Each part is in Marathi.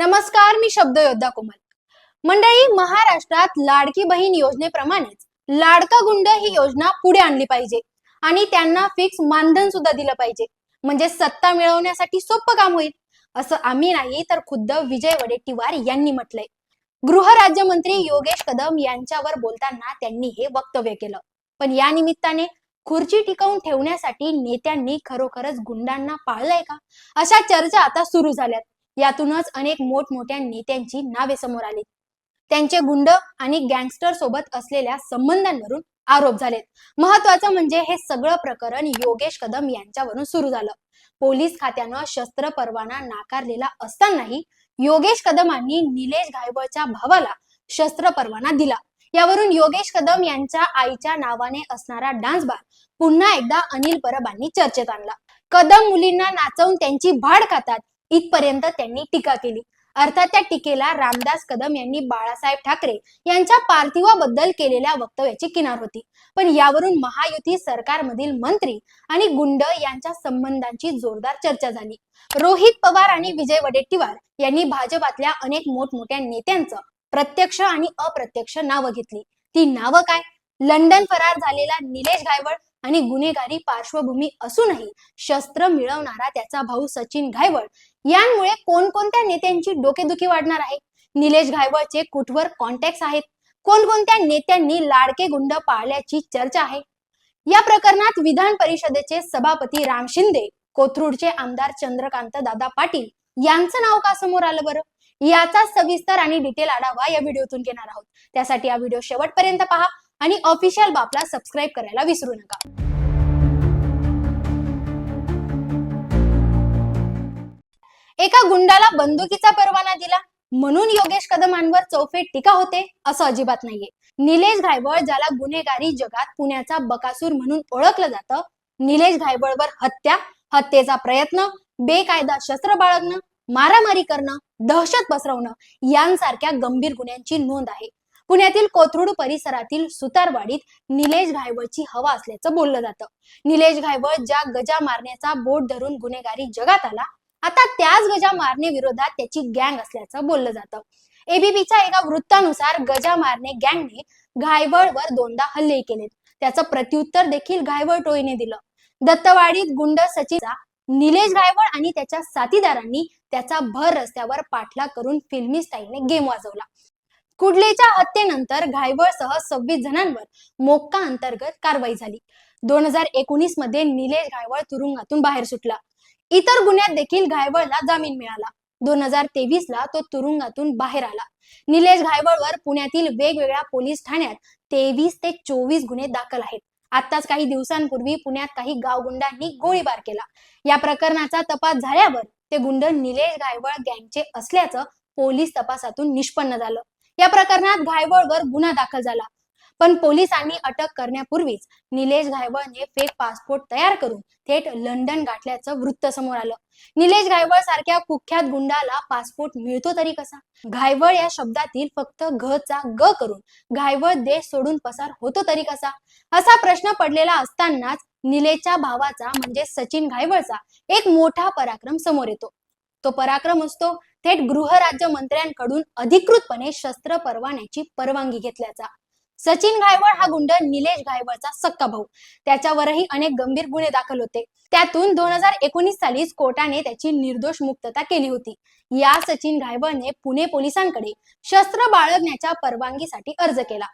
नमस्कार मी शब्द योद्धा कोमल. मंडळी महाराष्ट्रात लाडकी बहीण योजनेप्रमाणेच लाडका गुंड ही योजना पुढे आणली पाहिजे आणि त्यांना फिक्स मानधन सुद्धा दिलं पाहिजे. म्हणजे सत्ता मिळवण्यासाठी सोपं काम होईल असं आम्ही नाही तर खुद्द विजय वडेट्टीवार यांनी म्हटलंय. गृहराज्यमंत्री योगेश कदम यांच्यावर बोलताना त्यांनी हे वक्तव्य केलं. पण या निमित्ताने खुर्ची टिकवून ठेवण्यासाठी नेत्यांनी खरोखरच गुंडांना पाळलंय का? अशा चर्चा आता सुरू झाल्यात. यातूनच अनेक मोठमोठ्या नेत्यांची नावे समोर आली. त्यांचे गुंड आणि गँगस्टर सोबत असलेल्या संबंधांवरून आरोप झालेत. महत्वाचं म्हणजे हे सगळं प्रकरण योगेश कदम यांच्यावरून सुरू झालं. पोलीस खात्यानं शस्त्र परवाना नाकारलेला असतानाही योगेश कदमांनी निलेश गायबळच्या भावाला शस्त्र परवाना दिला. यावरून योगेश कदम यांच्या आईच्या नावाने असणारा डान्स बार पुन्हा एकदा अनिल परबांनी चर्चेत आणला. कदम मुलींना नाचवून त्यांची भाड खातात. इथपर्यंत त्यांनी टीका केली. अर्थात त्या टीकेला रामदास कदम यांनी बाळासाहेब ठाकरे यांच्या पार्थिवाबद्दल केलेल्या वक्तव्याची किनार होती. पण यावरून महायुती सरकारमधील मंत्री आणि गुंड यांच्या संबंधांची जोरदार चर्चा झाली. रोहित पवार आणि विजय वडेट्टीवार यांनी भाजपातल्या अनेक मोठमोठ्या नेत्यांचं प्रत्यक्ष आणि अप्रत्यक्ष नावं घेतली. ती नावं काय? लंडन फरार झालेला निलेश गायवळ आणि गुन्हेगारी पार्श्वभूमी असूनही शस्त्र मिळवणारा त्याचा भाऊ सचिन घायवळ यांमुळे कोणकोणत्या नेत्यांची डोकेदुखी वाढणार आहे? निलेश घायवळचे कुठवर कॉन्टॅक्ट आहेत? कोणकोणत्या नेत्यांनी लाडके गुंड पाळल्याची चर्चा आहे? या प्रकरणात विधान परिषदेचे सभापती राम शिंदे कोथरूडचे आमदार चंद्रकांत दादा पाटील यांचं नाव का समोर आलं बरं? याचा सविस्तर आणि डिटेल आढावा या व्हिडिओतून घेणार आहोत. त्यासाठी हा व्हिडिओ शेवटपर्यंत पहा. आणि ऑफिशियल बापला सबस्क्राईब करायला विसरू नका. एका गुंडाला बंदुकीचा परवाना दिला म्हणून योगेश कदमांवर चौफेट टीका होते असं अजिबात नाहीये. निलेश घायवळ ज्याला गुन्हेगारी जगात पुण्याचा बकासूर म्हणून ओळखलं जातं निलेश घायवळवर हत्या हत्येचा प्रयत्न बेकायदा शस्त्र बाळगणं मारामारी करणं दहशत पसरवणं यांसारख्या गंभीर गुन्ह्यांची नोंद आहे. पुण्यातील कोथरूड परिसरातील सुतारवाडीत निलेश घायवळची हवा असल्याचं बोललं जातं. निलेश घायवळ ज्या गजा मारण्याचा बोट धरून गुन्हेगारी जगात आला आता त्याच गजा मारणे विरोधात त्याची गँग असल्याचं बोललं जातं. एबीपीच्या एका वृत्तानुसार गजा मारणे गँगने घायवळवर दोनदा हल्ले केलेत. त्याचं प्रत्युत्तर देखील घायवळ टोळीने दिलं. दत्तवाडीत गुंड सचिनचा निलेश घायवळ आणि त्याच्या साथीदारांनी त्याचा भर रस्त्यावर पाठलाग करून फिल्मी स्टाईलने गेम वाजवला. कुडलेच्या हत्येनंतर घायवळसह सव्वीस जणांवर मोक्का अंतर्गत कारवाई झाली. दोन हजार एकोणीसमध्ये निलेश घायवळ तुरुंगातून बाहेर सुटला. इतर गुन्ह्यात देखील घायवळला जामीन मिळाला. दोन हजार तेवीस ला तो तुरुंगातून बाहेर आला. निलेश घायवळवर पुण्यातील वेगवेगळ्या पोलीस ठाण्यात तेवीस ते चोवीस गुन्हे दाखल आहेत. आताच काही दिवसांपूर्वी पुण्यात काही गावगुंडांनी गोळीबार केला. या प्रकरणाचा तपास झाल्यावर ते गुंड निलेश घायवळ गँगचे असल्याचं पोलीस तपासातून निष्पन्न झालं. या प्रकरणात घायवळवर गुन्हा दाखल झाला. पण पोलिसांनी अटक करण्यापूर्वीच निलेश घायवळने फेक पासपोर्ट तयार करून थेट लंडन गाठल्याचं वृत्त समोर आलं. निलेश घायवळ सारख्या कुख्यात गुंडाला पासपोर्ट मिळतो तरी कसा? घायवळ या शब्दातील फक्त घ चा ग करून घायवळ देश सोडून पसार होतो तरी कसा? असा प्रश्न पडलेला असतानाच निलेशच्या भावाचा म्हणजे सचिन घायवळचा एक मोठा पराक्रम समोर येतो. तो पराक्रम असतो. थेट गृहराज्य मंत्र्यांकडून अधिकृतपणे शस्त्र परवान्याची परवानगी घेतल्याचा. सचिन गायवळ हा गुंड निलेश गायवळचा सक्का भाऊ. त्याच्यावरही अनेक गंभीर गुन्हे दाखल होते. त्यातून दोन हजार एकोणीस साली कोर्टाने त्याची निर्दोष मुक्तता केली होती. या सचिन गायवळने पुणे पोलिसांकडे शस्त्र बाळगण्याच्या परवानगीसाठी अर्ज केला.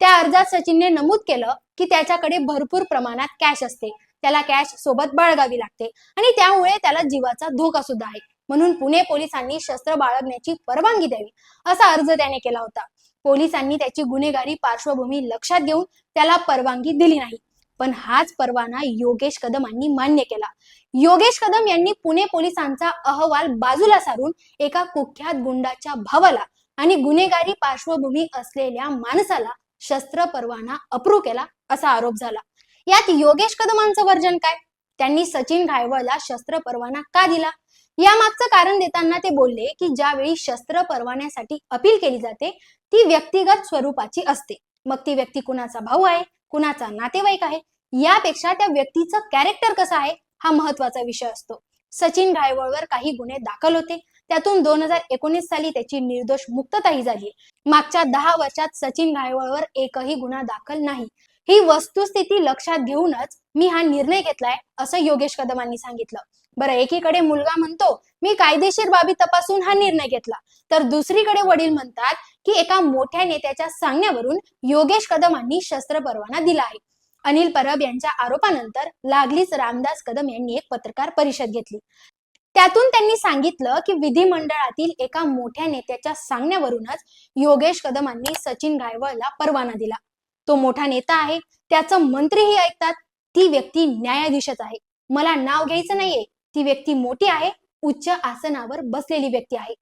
त्या अर्जात सचिनने नमूद केलं की त्याच्याकडे भरपूर प्रमाणात कॅश असते. त्याला कॅश सोबत बाळगावी लागते आणि त्यामुळे त्याला जीवाचा धोका सुद्धा आहे. म्हणून पुणे पोलिसांनी शस्त्र बाळगण्याची परवानगी द्यावी असा अर्ज त्याने केला होता. पोलिसांनी त्याची गुन्हेगारी पार्श्वभूमी लक्षात घेऊन त्याला परवानगी दिली नाही. पण हाच परवाना योगेश कदमांनी मान्य केला. योगेश कदम यांनी पुणे पोलिसांचा अहवाल बाजूला सारून एका कुख्यात गुंडाच्या भावाला आणि गुन्हेगारी पार्श्वभूमी असलेल्या माणसाला शस्त्र परवाना अप्रूव्ह केला असा आरोप झाला. यात योगेश कदमांचं वर्जन काय? त्यांनी सचिन घायवळला शस्त्र परवाना का दिला? या मागचं कारण देताना ते बोलले की ज्यावेळी शस्त्र परवान्यासाठी अपील केली जाते ती व्यक्तिगत स्वरूपाची असते. मग ती व्यक्ती कुणाचा भाऊ आहे कुणाचा नातेवाईक आहे यापेक्षा त्या व्यक्तीचं कॅरेक्टर कसं आहे हा महत्त्वाचा विषय असतो. सचिन गायवळवर काही गुन्हे दाखल होते. त्यातून दोन हजार एकोणीस साली त्याची निर्दोष मुक्तताही झाली. मागच्या दहा वर्षात सचिन गायवळवर एकही गुन्हा दाखल नाही. ही वस्तुस्थिती लक्षात घेऊनच मी हा निर्णय घेतलाय असं योगेश कदमांनी सांगितलं. बरं एकीकडे मुलगा म्हणतो मी कायदेशीर बाबी तपासून हा निर्णय घेतला. तर दुसरीकडे वडील म्हणतात की एका मोठ्या नेत्याच्या सांगण्यावरून योगेश कदमांनी शस्त्र परवाना दिला आहे. अनिल परब यांच्या आरोपानंतर लागलीच रामदास कदम यांनी एक पत्रकार परिषद घेतली. त्यातून त्यांनी सांगितलं की विधिमंडळातील एका मोठ्या नेत्याच्या सांगण्यावरूनच योगेश कदमांनी सचिन गायवळला परवाना दिला. तो मोठा नेता आहे त्याचं मंत्रीही ऐकतात ती व्यक्ती न्यायाधीशच आहे. मला नाव घ्यायचं नाहीये ती व्यक्ती मोठी आहे उच्च आसनावर बसलेली व्यक्ती आहे.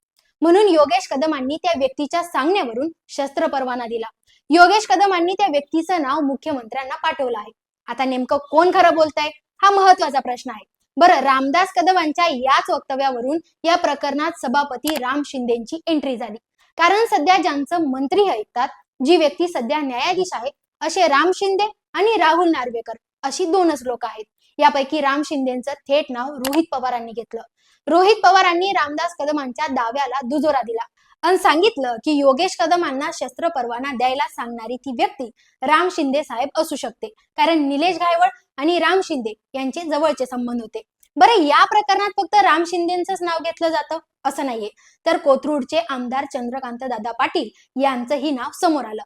म्हणून योगेश कदमांनी त्या व्यक्तीच्या सांगण्यावरून शस्त्र परवाना दिला. योगेश कदमांनी त्या व्यक्तीचं नाव मुख्यमंत्र्यांना पाठवलं आहे. आता नेमकं कोण खरं बोलतंय हा महत्त्वाचा प्रश्न आहे. बरं रामदास कदमांच्या याच वक्तव्यावरून या प्रकरणात सभापती राम शिंदेची एंट्री झाली. कारण सध्या ज्यांचं मंत्री ऐकतात जी व्यक्ती सध्या न्यायाधीश आहे असे राम शिंदे आणि राहुल नार्वेकर अशी दोनच लोक आहेत. यापैकी राम शिंदेचं थेट नाव रोहित पवारांनी घेतलं. रोहित पवारांनी रामदास कदमांच्या दाव्याला दुजोरा दिला आणि सांगितलं की योगेश कदमांना शस्त्र परवाना द्यायला सांगणारी ती व्यक्ती राम शिंदे साहेब असू शकते. कारण निलेश गायवळ आणि राम शिंदे यांचे जवळचे संबंध होते. बरं या प्रकरणात फक्त राम शिंदेच नाव घेतलं जातं? असं नाहीये. तर कोथरूडचे आमदार चंद्रकांत दादा पाटील यांचंही नाव समोर आलं.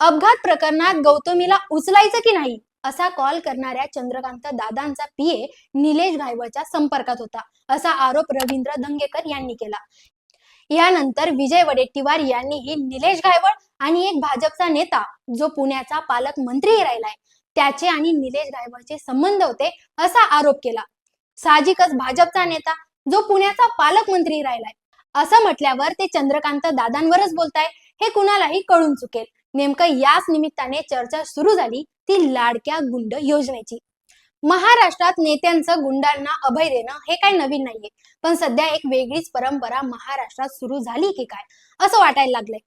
अपघात प्रकरणात गौतमीला उचलायचं की नाही? असा कॉल करणाऱ्या चंद्रकांत दादांचा पीए निलेश घायवळच्या संपर्कात होता असा आरोप रवींद्र धंगेकर यांनी केला. यानंतर विजय वडेट्टीवार यांनीही निलेश घायवळ आणि एक भाजपचा नेता जो पुण्याचा पालकमंत्रीही राहिलाय त्याचे आणि निलेश गायवळचे संबंध होते असा आरोप केला. साहजिकच भाजपचा नेता जो पुण्याचा पालकमंत्री राहिलाय. असं म्हटल्यावर ते चंद्रकांत दादांवरच बोलताय हे कुणालाही कळून चुकेल. नेमकं याच निमित्ताने चर्चा सुरू झाली ती लाडक्या गुंड योजनेची. महाराष्ट्रात नेत्यांचं गुंडांना अभय देणं हे काही नवीन नाहीये पण सध्या एक वेगळीच परंपरा महाराष्ट्रात सुरू झाली की काय असं वाटायला लागलंय.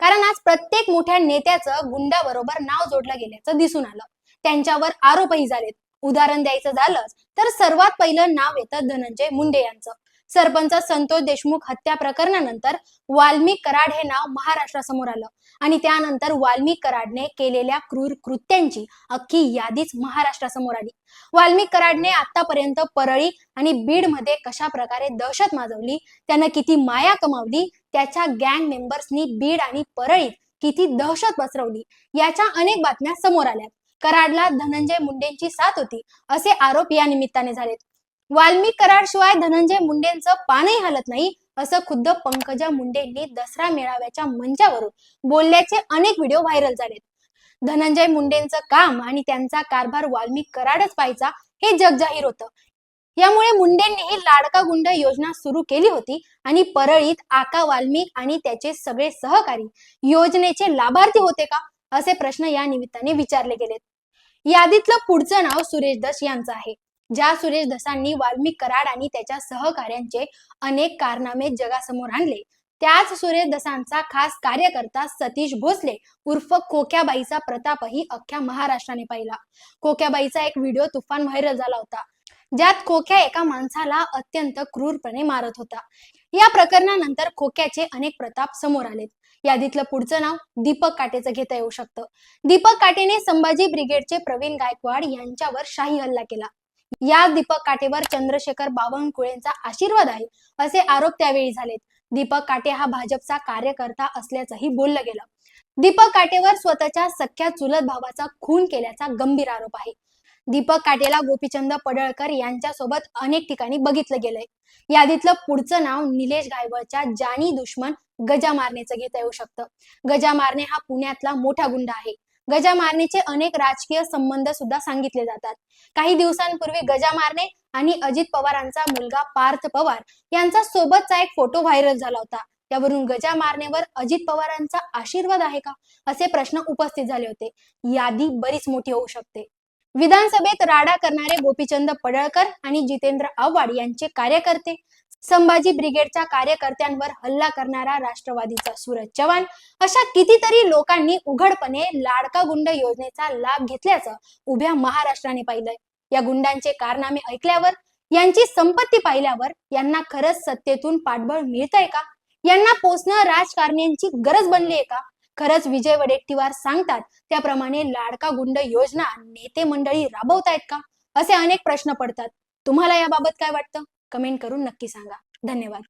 कारण आज प्रत्येक मोठ्या नेत्याचं गुंडाबरोबर नाव जोडलं गेल्याचं दिसून आलं. त्यांच्यावर आरोपही झालेत. उदाहरण द्यायचं झालं तर सर्वात पहिलं नाव येतं धनंजय मुंडे यांचं. सरपंच संतोष देशमुख हत्या प्रकरणानंतर वाल्मिक कराड हे नाव महाराष्ट्रासमोर आलं. आणि त्यानंतर वाल्मिक कराडने केलेल्या क्रूर कृत्यांची अख्खी यादीच महाराष्ट्रासमोर आली. वाल्मिक कराडने आतापर्यंत परळी आणि बीडमध्ये कशा प्रकारे दहशत माजवली त्यानं किती माया कमावली त्याच्या गँग मेंबर्सनी बीड आणि परळीत किती दहशत पसरवली याच्या अनेक बातम्या समोर आल्या. कराडला धनंजय मुंडेंची साथ होती असे आरोप या निमित्ताने झालेत. वाल्मिक कराड शिवाय धनंजय मुंडेंचं पानही हलत नाही असं खुद्द पंकजा मुंडेंनी दसरा मेळाव्याच्या मंचावरून बोलल्याचे अनेक व्हिडिओ व्हायरल झालेत. धनंजय मुंडेंचं काम आणि त्यांचा कारभार वाल्मिक कराडच पाहायचा हे जगजाहीर होतं. यामुळे मुंडेंनीही लाडका गुंड योजना सुरू केली होती आणि परळीत आका वाल्मिक आणि त्याचे सगळे सहकारी योजनेचे लाभार्थी होते का असे प्रश्न या निमित्ताने विचारले गेलेत. यादीतलं पुढचं नाव सुरेश दस यांचं आहे. ज्या सुरेश दसांनी वाल्मिक कराड आणि त्याच्या सहकार्यांचे अनेक कारनामे जगासमोर आणले. त्याच सुरेश दसांचा खास कार्यकर्ता सतीश भोसले उर्फ कोक्याबाईचा प्रतापही अख्ख्या महाराष्ट्राने पाहिला. कोक्याबाईचा एक व्हिडिओ तुफान व्हायरल झाला होता. ज्यात खोक्या एका माणसाला अत्यंत क्रूरपणे मारत होता. या प्रकरणानंतर खोक्याचे अनेक प्रताप समोर आलेत. यादीतलं पुढचं नाव दीपक काटेचं घेता येऊ शकतं. दीपक काटेने संभाजी ब्रिगेडचे प्रवीण गायकवाड यांच्यावर शाही हल्ला केला. या दीपक काटेवर चंद्रशेखर बावनकुळेंचा आशीर्वाद आहे असे आरोप त्यावेळी झालेत. दीपक काटे हा भाजपचा कार्यकर्ता असल्याचंही बोललं गेलं. दीपक काटेवर स्वतःच्या सख्या चुलत भावाचा खून केल्याचा गंभीर आरोप आहे. दीपक काटेला गोपीचंद पडळकर यांच्यासोबत अनेक ठिकाणी बघितलं गेलंय. यादीतलं पुढचं नाव निलेश गायवळच्या जानी दुश्मन गजा मारणेचं घेता येऊ शकतं. गजा मारणे हा पुण्यातला मोठा गुंड आहे. गजा मारणेचे अनेक राजकीय संबंध सुद्धा सांगितले जातात. काही दिवसांपूर्वी गजा मारणे आणि अजित पवारांचा मुलगा पार्थ पवार यांचा सोबतचा एक फोटो व्हायरल झाला होता. त्यावरून गजा मारणेवर अजित पवारांचा आशीर्वाद आहे का? असे प्रश्न उपस्थित झाले होते. यादी बरीच मोठी होऊ शकते. विधानसभेत राडा करणारे गोपीचंद पडळकर आणि जितेंद्र आव्हाड यांचे कार्यकर्ते. संभाजी ब्रिगेडच्या कार्यकर्त्यांवर हल्ला करणारा राष्ट्रवादीचा सूरज चव्हाण. अशा कितीतरी लोकांनी उघडपणे लाडका गुंड योजनेचा लाभ घेतल्याचं उभ्या महाराष्ट्राने पाहिलंय. या गुंडांचे कारनामे ऐकल्यावर यांची संपत्ती पाहिल्यावर यांना खरंच सत्तेतून पाठबळ मिळतंय का? यांना पोचणं राजकारण्यांची गरज बनली आहे का? खरंच विजय वडेट्टीवार सांगतात त्याप्रमाणे लाडका गुंड योजना नेते मंडळी राबवतायत का? असे अनेक प्रश्न पडतात. तुम्हाला याबाबत काय वाटतं? कमेंट करून नक्की सांगा. धन्यवाद.